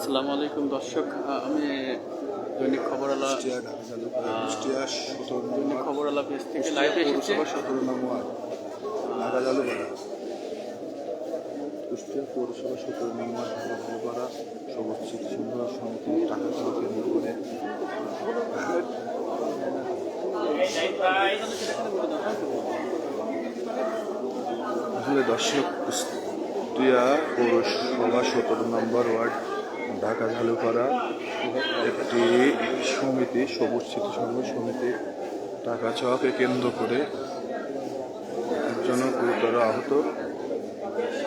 আসসালামু আলাইকুম দর্শক। আমি দৈনিক ঢাকা চালু দৈনিক নম্বর খবরালা পেজ থেকে লাইভে এসেছে। সতেরো নম্বর কুষ্টিয়া পৌরসভা সতেরো নম্বর সবুজ সমিতি টাকা কেন্দ্র করে আসলে দর্শক কুষ্টিয়া পৌরসভা সতেরো নম্বর ওয়ার্ড ঢাকা ঝালুপাড়া একটি সমিতি, সবুজ স্মৃতি সংঘ সমিতি, টাকা চাওয়াকে কেন্দ্র করে একজন গুরুতর আহত।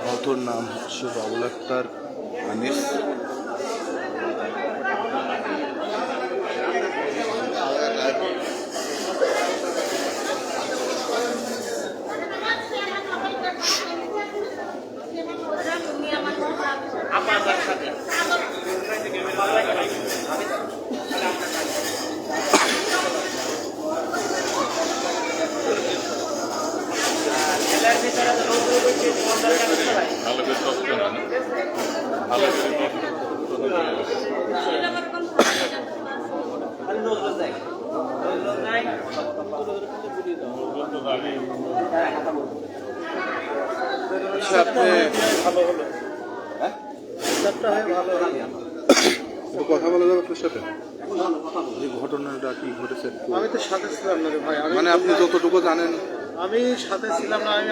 আহতর নাম হচ্ছে বাবুল আক্তার আনিস। আচ্ছা Thank you. ঘটনাটা কি ঘটেছে? আমি তো সাথে ছিলাম না রে ভাই। আমি মানে আপনি যতটুকু জানেন। আমি সাথে ছিলাম না আমি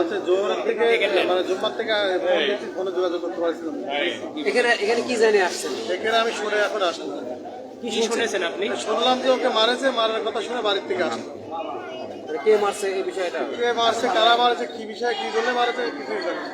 হচ্ছে জোহরের থেকে মানে জুম্মার থেকে ফোনে যোগাযোগ করতে পারছিলাম এখানে এখানে কি জানি আসছেন সেখানে আমি শুনে এখন আসলাম। কি শুনেছেন আপনি? শুনলাম যে ওকে মারেছে মারার কথা শুনে বাড়ির থেকে আসলাম। কে মারছে এই বিষয়টা? কে মারছে কারা মারছে কি বিষয়ে কি জন্য মারছে কিছুই জানি না।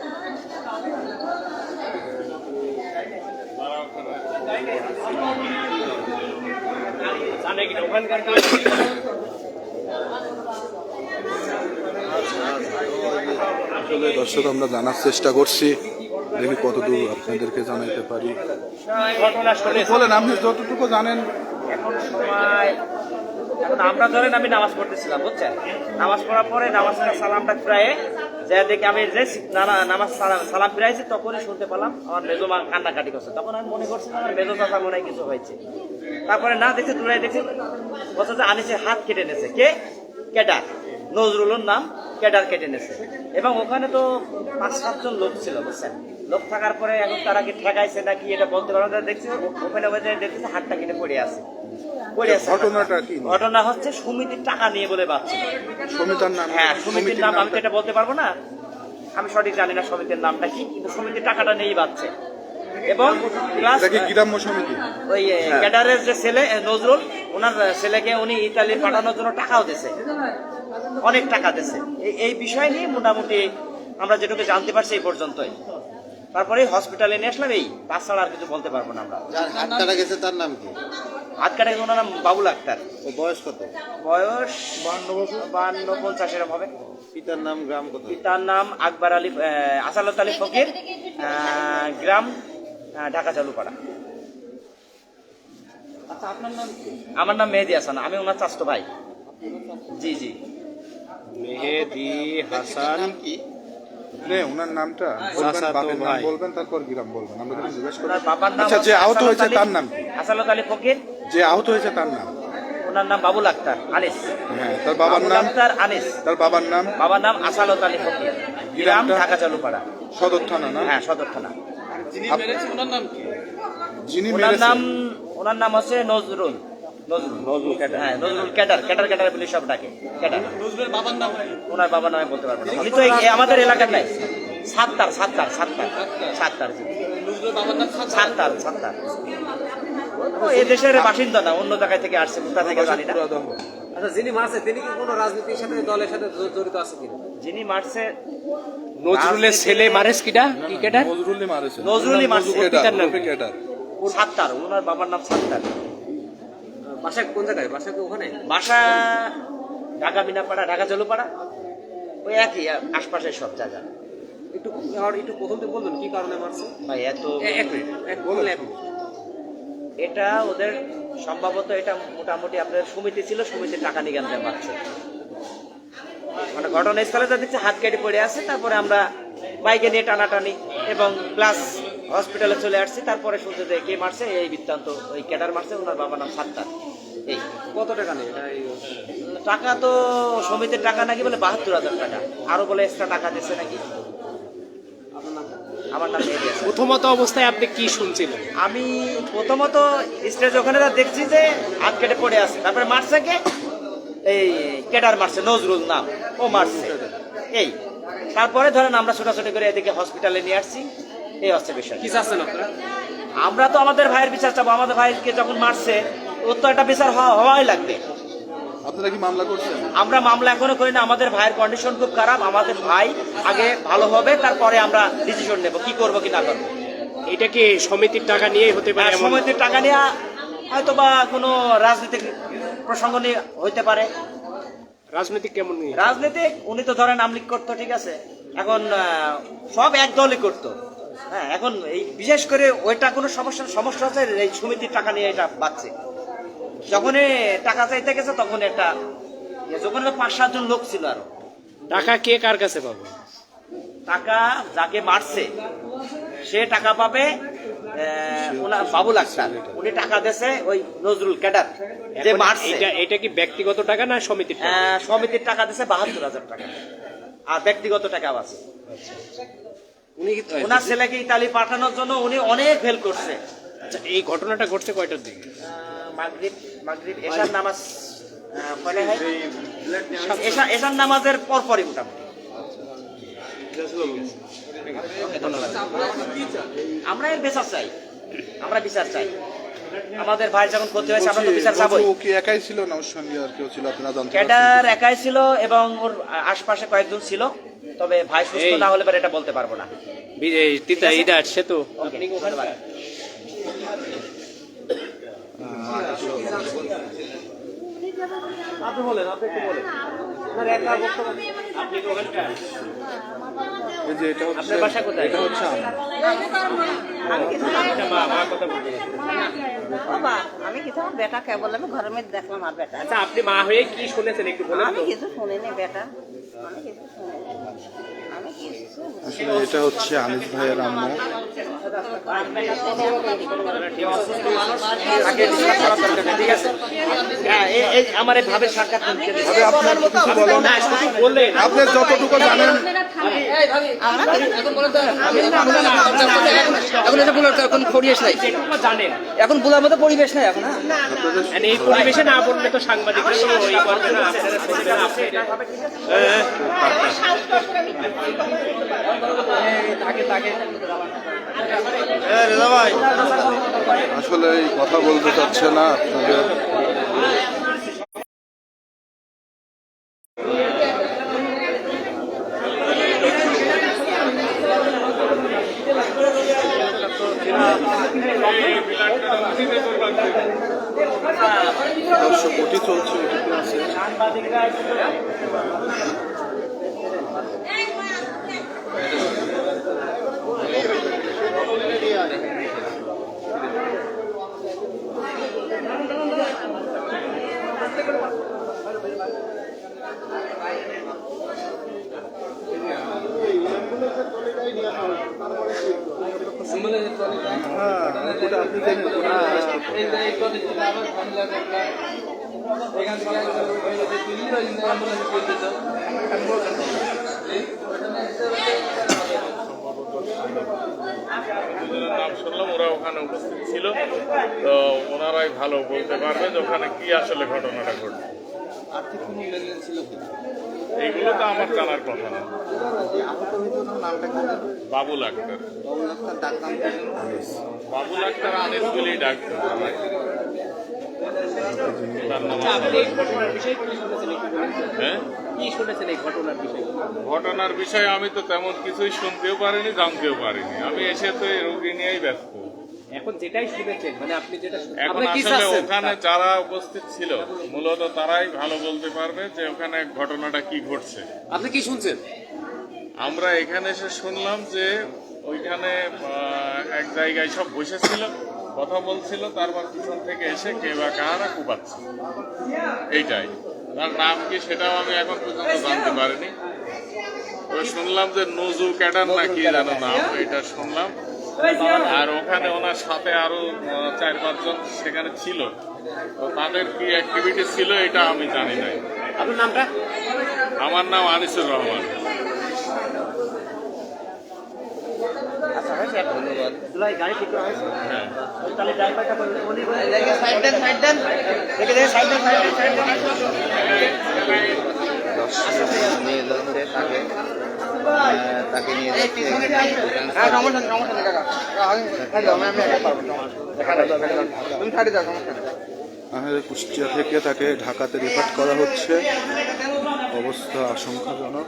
আসলে দর্শক আমরা জানার চেষ্টা করছি। দেখি কতদূর আপনাদেরকে জানাইতে পারি। বলেন আপনি যতটুকু জানেন। এখন সময় এখন আমরা ধরেন আমি নামাজ পড়তেছিলাম বুঝছেন? নামাজ পড়ার পরে নামাজ সালামটা ফিরায়ে যে দেখি আমি যে নামাজ সালাম ফিরাইছি, তখনই শুনতে পেলাম আমার মেজো মা কান্নাকাটি করছে। তখন আমি মনে করছি আমার মেজো চাষা মনে কিছু হয়েছে। তারপরে না দেখছি দূরে দেখছি বলছে যে আনিসের হাত কেটে নেছে কে? কেডার নজরুলের নাম কেডার কেটে নেছে এবং ওখানে তো পাঁচ, সাতজন লোক ছিল, বুঝছেন? লোক থাকার পরে এখন তারা কি ঠেকাইছে নাকি এটা বলতে পারব না, দেখছি ওখানে ওই যে হাতটা কেটে পড়ে আছে। ঘটনাটা কি? ঘটনা হচ্ছে সমিতির টাকা নিয়ে বলে বাচ্চা। সমিতার নাম হ্যাঁ সমিতির নাম আমি তো এটা বলতে পারব না। আমি সঠিক জানি না সমিতির নামটা কি কিন্তু সমিতির টাকাটা এবং গ্রাম্য সমিতি ওই ক্যাডারের যে ছেলে নজরুল ওনার ছেলেকে উনি ইতালি পাঠানোর জন্য টাকাও দিছে অনেক টাকা দিছে এই- এই বিষয় নিয়ে মোটামুটি আমরা যেটুকু জানতে পারছি এই পর্যন্তই। তারপরে হসপিটালে নিয়ে আসলাম এই তাছাড়া আর কিছু বলতে পারব না আমরা। যার হাত কাটা গেছে তার নাম কি? হাত কাটে ওনার নাম বাবুল আক্তার। ও বয়স কত? বয়স বান্ন বছর। বান্ন পঞ্চাশ এরকম হবে। পিতার নাম গ্রাম কত পিতার নাম আকবর আলী আহ, আসালত আলী ফকির আহ, গ্রাম আহ, ঢাকা চালুপাড়া। আমার নাম মেহেদি হাসান আমি ওনার চাষ্ট ভাই। জি জি। মেহেদি হাসান কি? নে ওনার নামটা বলবেন চাচাতো নাম বলবেন তারপর গ্রাম বলবেন। আমরা যদি জিজ্ঞেস করি। বাবার নাম আচ্ছা যে আহত হয়েছে তার নাম? আসালত আলী ফকির। যে আহত হয়েছে তার নাম? ওনার নাম বাবুল আক্তার আনিস। হ্যাঁ তার বাবার নাম? আক্তার আনিস। তার বাবার নাম? বাবার নাম আসালত আলী ফকির। গ্রাম? ঢাকা চালুপাড়া। সদর থানা না? হ্যাঁ সদর থানা। যিনি ওনার মেরেছেন নাম ওনার নাম হচ্ছে নজরুল। নজরুল। হ্যাঁ নজরুল ক্যাডার। ক্যাডার ক্যাডার বলে সব ডাকে। ক্যাডার। নজরুলের বাবার নাম ওনার বাবার নামে বলতে পারব না। উনি আমাদের এলাকার নাই। সাতটার সাতটার সাতটার সাতটার জি। সাতটার সাতটার এ দেশের বাসিন্দা না অন্য জায়গায় থেকে আসছে কোথা থেকে জানি না। আচ্ছা যিনি মারছে তিনি কি কোনো রাজনীতির সাথে দলের সাথে জড়িত আছে কিনা? যিনি মারছে নজরুলের ছেলে মারেস কিটা ক্রিকেটার? নজরুলই মারেছে। নজরুলই মারছে। নাম? সাত্তার ওনার বাবার নাম সাত্তার। বাসা কোন জায়গায়? বাসা কি ওখানে? বাসা ঢাকা মিনাপাড়া ঢাকা জলপাড়া? ওই একই আশপাশের সব জায়গা। একটু আর একটু প্রথম থেকে বলবেন কি কারণে মারছে? ভাই এত এক মিনিট এক বলুন এক মিনিট। এটা ওদের সম্ভবত এটা মোটামুটি আপনার সমিতি ছিল সমিতির টাকা নিগান দেয় মারছে। মানে ঘটনাস্থলে যা দেখছি হাত কেটে পড়ে আছে তারপরে আমরা বাইকে নিয়ে টানাটানি এবং প্লাস হসপিটালে চলে আসছি তারপরে শুনতে যে কে মারছে এই বৃত্তান্ত ওই ক্যাডার মারছে ওনার বাবার নাম সাত্তার। এই। কত টাকা নেই টাকা তো সমিতির টাকা নাকি বলে বাহাত্তর হাজার টাকা। আরও বলে এক্সট্রা টাকা দিচ্ছে নাকি? আমার নাম প্রথমত অবস্থায় আপনি কি শুনছিলেন? আমি প্রথমত স্টেজ ওখানে দেখছি যে হাত কেটে পড়ে আছে তারপরে মারছে কে? এই কেটার মারছে নজরুল নাম। ও মারছে। এই। তারপরে ধরেন আমরা ছোটাছুটি করে এদিকে হসপিটালে নিয়ে আসছি। এই হচ্ছে বিষয় কি চাচ্ছেন আপনারা? আমরা তো আমাদের ভাইয়ের বিচার চাবো। আমাদের ভাইকে যখন মারছে ওর তো একটা বিচার হওয়া- হওয়াই লাগবে। আপনারা কি মামলা করছেন? আমরা মামলা এখনও করি না। আমাদের ভাইয়ের কন্ডিশন খুব খারাপ। আমাদের ভাই আগে ভালো হবে তারপরে আমরা ডিসিশন নেব কি করব কি না করব। এটা কি সমিতির টাকা নিয়েই হতে পারে সমিতির টাকা নেওয়া হয়তো বা কোনো রাজনৈতিক প্রসঙ্গ নিয়ে হইতে পারে। রাজনৈতিক কেমন নিয়ে? রাজনীতিক উনি তো ধরেন আমলিক করতো ঠিক আছে। এখন আহ, সব এক দলই করতো। হ্যাঁ এখন এই বিশেষ করে ওইটা কোনো সমস্যা সমস্যা হচ্ছে এই সমিতির টাকা নিয়ে এটা বাড়ছে। যখন টাকা চাইতে গেছে তখন একটা ইয়ে, যখন পাঁচ সাতজন লোক ছিল আরও। টাকা কে কার কাছে পাবে? টাকা যাকে মারছে সে টাকা পাবে ওনার বাবুল আক্তার। উনি টাকা দিয়েছে ওই নজরুল ক্যাডার যে মারছে এটা এটা কি ব্যক্তিগত টাকা না সমিতির টাকা? সমিতির টাকা দিয়েছে বাহাত্তর হাজার টাকা। আর ব্যক্তিগত টাকা আছে উনি ওনার ছেলেকে ইতালি পাঠানোর জন্য উনি অনেক হেল্প করছে। আচ্ছা, এই ঘটনাটা ঘটছে কয়টার দিকে? মাগরিব মাগরিব এশার নামাজ আহ, হয় এশা এশার নামাজের পরপরই মোটামুটি। আমরা এর বিচার চাই। আমরা বিচার চাই। আমাদের ভাই যখন ক্ষতি হয়েছে আমরা তো বিচার চাবই। ও কি একাই ছিল না ওর সঙ্গে আর কেউ ছিল? আপনারা জানতে ক্যাডার একাই ছিল এবং ওর আশপাশে কয়েকজন ছিল। তবে ভাই সুস্থ না হলে পরে এটা বলতে পারব না। তিতা এটা সে তো। ওকে, ধন্যবাদ। আপনি বলেন আপনি একটু বলেন। আপনার একা বক্তব্য আপনি কি ওখানকার? এই যে এটা হচ্ছে আপনার বাসা কোথায়? এটা হচ্ছে বাবা আমি কিছু আমার বেটা কে বললাম আমি ঘরের মধ্যে দেখলাম আর বেটা। আচ্ছা আপনি মা হয়ে কি শুনেছেন একটু বলেন আমি কিছু শুনিনি বেটা। আমি কিছু শুনিনি। আমি কিছু আসলে এটা হচ্ছে আনিস ভাইয়ের আম্মু। আমার ভাবের সাক্ষাৎ আপনি যতটুকু জানেন। এখন এটা বলার এখন পরিবেশ নাই জানেন এখন বলার মতো পরিবেশ নাই এখন হ্যাঁ এই পরিবেশে না বললে তো সাংবাদিক করবে না আপনারা বলবেন আপনি আসলে কথা বলতে চাচ্ছে না। আপনাদের নাম শুনলাম, ওরা ওখানে উপস্থিত ছিল। তো ওনারাই ভালো বলতে পারবে যে ওখানে কি আসলে ঘটনাটা ঘটছে। আর্থিক কি এইগুলো তো আমার জানার কথা না। বাবুল আক্তার। বাবুল আক্তার আনিস বলেই ডাকতো তার নামাজ এই ঘটনার বিষয়ে কি শুনেছেন একটু বলুন তো? কি শুনেছেন ঘটনার বিষয়ে? ঘটনার বিষয়ে আমি তো তেমন কিছুই শুনতেও পারিনি জানতেও পারিনি। আমি এসে তো এই রোগী নিয়েই ব্যস্ত। এখন যেটাই শুনেছেন মানে আপনি যেটা এখন আসলে ওখানে যারা উপস্থিত ছিল মূলত তারাই ভালো বলতে পারবে যে ওখানে ঘটনাটা কি ঘটছে। আপনি কি শুনছেন? আমরা এখানে এসে শুনলাম যে ওইখানে এক জায়গায় সব বসেছিল কথা বলছিল তারপর পিছন থেকে এসে কে বা কাহারা কুপাচ্ছে। এইটাই। তার নাম কি সেটাও আমি এখন পর্যন্ত জানতে পারিনি। শুনলাম যে নজু ক্যাডার না কি জানো নাম এটা শুনলাম। আর ওখানে ওনার সাথে আরও চার পাঁচজন সেখানে ছিল তো তাদের কি অ্যাক্টিভিটি ছিল এটা আমি জানি নাই আপনার নামটা আমার নাম আনিসুর রহমান আচ্ছা ধন্যবাদ হ্যাঁ তাকে নিয়ে হ্যাঁ কুষ্টিয়া থেকে তাকে ঢাকাতে রিপার্ট করা হচ্ছে অবস্থা আশঙ্কাজনক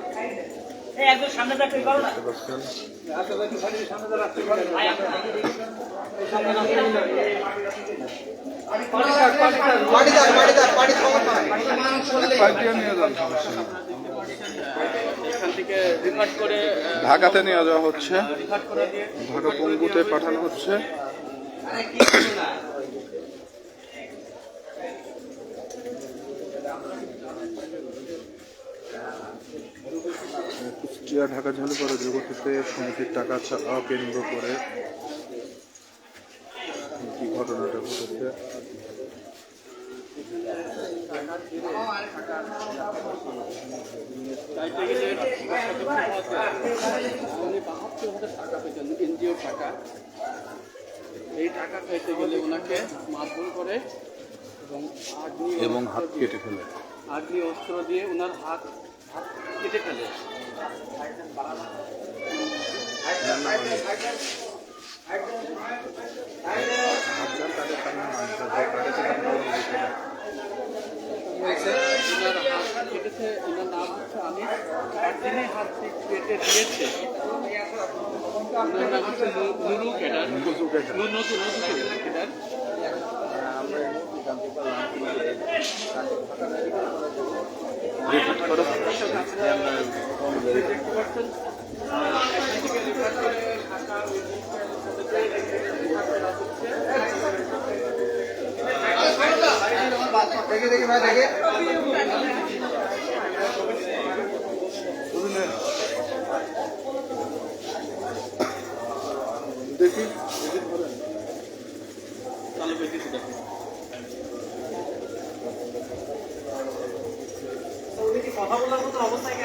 নিয়ে যান সমস্যা নেই। এখান থেকে রিফান্ড করে আহ, ঢাকাতে নিয়ে যাওয়া হচ্ছে। করে ঢাকা পঙ্গুতে পাঠানো হচ্ছে। কুষ্টিয়া ঢাকা ঝালুপাড়া যুবতীতে সমিতির টাকা কেন্দ্র করে কি ঘটনাটা ঘটেছে? বাহাত্তর হাজার টাকা পেতেন এনজিও টাকা এই টাকা গেলে ওনাকে মারধর করে এবং আগ্নি এবং হাত কেটে ফেলে। আগ্নি অস্ত্র দিয়ে ওনার হাত হাত কেটে ফেলে। ওনার কেটেছে ওনার নাম হচ্ছে আর যিনি হাত কেটে দিয়েছে। হচ্ছে Nuru cadre Naju Naju Naju cadre report করা দেখতে পাচ্ছেন দেখি দেখি ভাই দেখি চালু করে দিয়েছে দেখো কথা বলার মতো অবস্থায় কি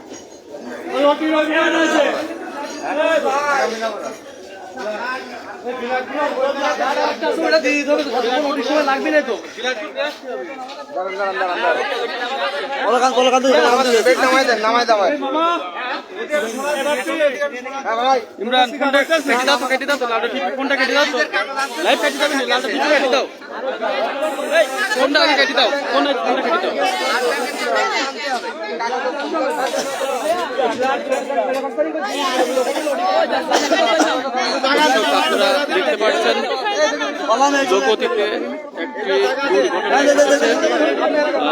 নামাই দেন নামাই দাও ইমরান ফোনটা কেটে দাও তো কেটে দাও তো। কেটে দাও লাইভ কেটে দাও। এই, আগে কেটে দাও ফোন ফোনটা কেটে দাও। আপনারা দেখতে পাচ্ছেন যোগতিতে একটি দুর্ঘটনা ঘটেছে।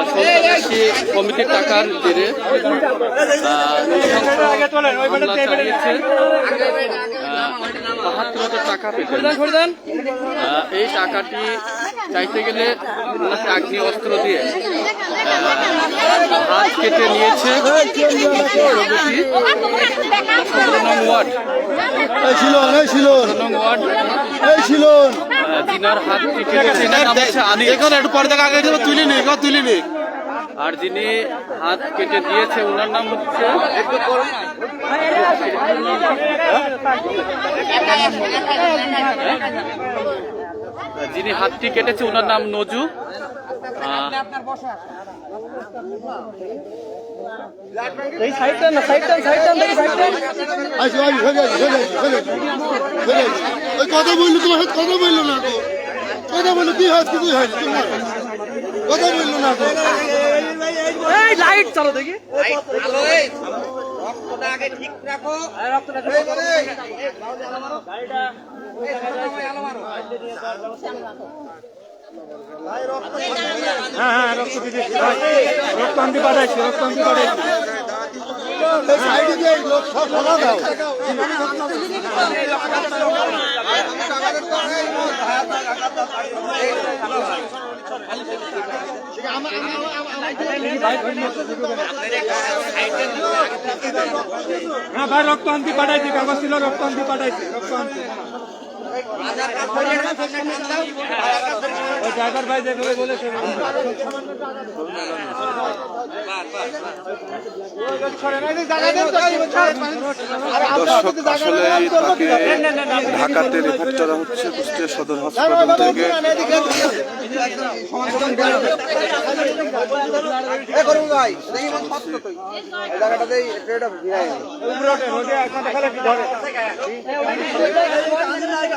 সন্ত্রাসী কমিটির টাকার জেরে হামলা চালিয়েছে। বাহাত্তর হাজার টাকা পেতেন এই টাকাটি চাইতে গেলে ওনাকে আগ্নি অস্ত্র দিয়ে হাত কেটে নিয়েছে। আর যিনি হাত কেটে দিয়েছে ওনার নাম হচ্ছে যিনি হাতটি কেটেছে ওনার নাম নজু। কথা বলল তোমার সাথে কথা বলল না তো। কথা বলল কি হয় কিছুই হয় তোমার কথা বলল না তো। এই সাইডে দিয়ে লোক সব সরা দাও দর্শক আসলে তাকে ঢাকাতে রেফার করা হচ্ছে কুষ্টিয়া সদর হাসপাতাল থেকে ভাই দেখি মন সত্য তুই এই জায়গাটাতেই ট্রেড অফ ভিড়াই ড্রাইভারই ঢুকা দেখছে গাড়ি কুরবান কুরবান খালি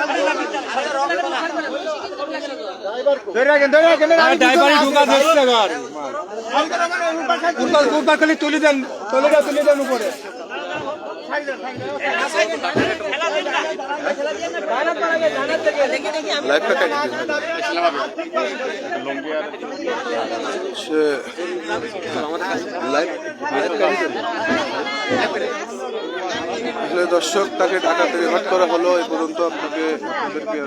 তুলে দেন তলেটা তুলে দেন উপরে লাইফটা কাটি সে লাইফ লাইফ কাটি আসলে দর্শক তাকে ঢাকাতে রেফার করা হলো এ পর্যন্ত আপনাকে আপনাদেরকে